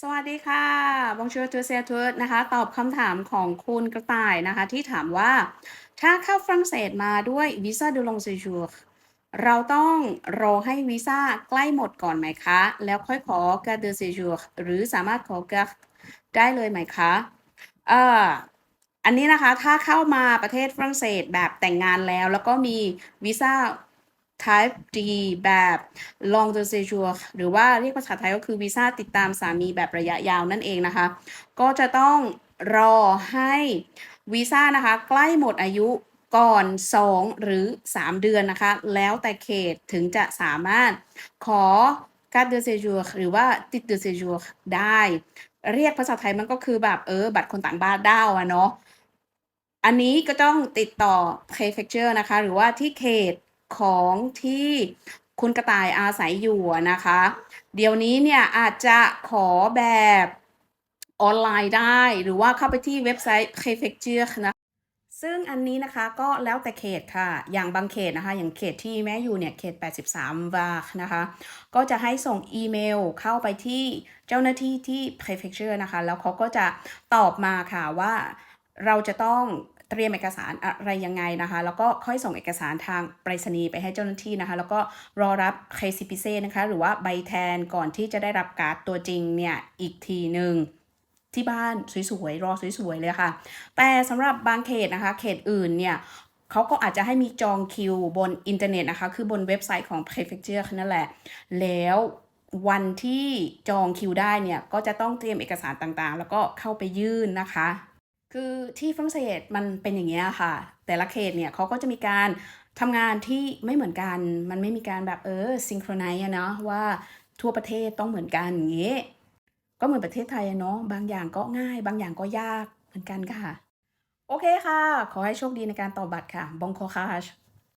สวัสดีค่ะ Bonjour tous et à toutes นะคะ ตอบคำถามของคุณกระต่ายนะคะ ที่ถามว่า ถ้าเข้าฝรั่งเศสมาด้วยวีซ่า de long séjour เราต้องรอให้วีซ่าใกล้หมดก่อนไหมคะ แล้วค่อยขอ carte de séjour หรือสามารถขอ carte ได้เลยไหมคะเอ่ออันนี้นะคะถ้าเข้ามาประเทศฝรั่งเศสแบบแต่งงานแล้ว แล้วก็มีวีซ่า type D แบบ long de séjour หรือว่าเรียกภาษาไทยก็คือวีซ่าติดตามสามีแบบระยะยาวนั่นเองนะคะ ก็จะต้องรอให้วีซ่านะคะ ใกล้หมดอายุก่อน 2 หรือ 3 เดือนนะคะ แล้วแต่เขตถึงจะสามารถขอ carte de séjour หรือว่า titre de séjour ได้ เรียกภาษาไทยมันก็คือแบบเออบัตรคนต่างบ้านด้าวอะเนาะอันนี้ก็ต้องติดต่อ prefecture นะคะ หรือว่าที่เขต ของที่คุณกระต่ายอาศัยอยู่นะคะ เดี๋ยวนี้เนี่ยอาจจะขอแบบออนไลน์ได้ หรือว่าเข้าไปที่เว็บไซต์ prefecture นะซึ่งอันนี้นะคะก็แล้วแต่เขตค่ะ อย่างบางเขตนะคะ อย่างเขตที่แม่อยู่เนี่ยเขต 83 วานะคะ ก็จะให้ส่งอีเมลเข้าไปที่เจ้าหน้าที่ที่ prefecture นะคะ แล้วเขาก็จะตอบมาค่ะว่าเราจะต้อง เตรียมเอกสารอะไรยังไงนะคะ แล้วก็ค่อยส่งเอกสารทางไปรษณีย์ไปให้เจ้าหน้าที่นะคะ แล้วก็รอรับเคซิปิเซ่นะคะ หรือว่าใบแทนก่อนที่จะได้รับการ์ดตัวจริงเนี่ยอีกทีหนึ่งที่บ้านสวยๆรอสวยๆเลยค่ะ แต่สำหรับบางเขตนะคะ เขตอื่นเนี่ยเขาก็อาจจะให้มีจองคิวบนอินเทอร์เน็ตนะคะ คือบนเว็บไซต์ของ prefecture นั่นแหละ แล้ววันที่จองคิวได้เนี่ย ก็จะต้องเตรียมเอกสารต่างๆ แล้วก็เข้าไปยื่นนะคะ คือที่ฝรั่งเศสมันเป็นอย่างเงี้ยค่ะ แต่ละเขตเนี่ยเขาก็จะมีการทำงานที่ไม่เหมือนกัน มันไม่มีการแบบเออซิงโครไนซ์เนาะว่าทั่วประเทศต้องเหมือนกันอย่างงี้ก็เหมือนประเทศไทยเนาะบางอย่างก็ง่าย บางอย่างก็ยากเหมือนกันค่ะ โอเคค่ะ ขอให้โชคดีในการต่อบัตรค่ะบองคอคาช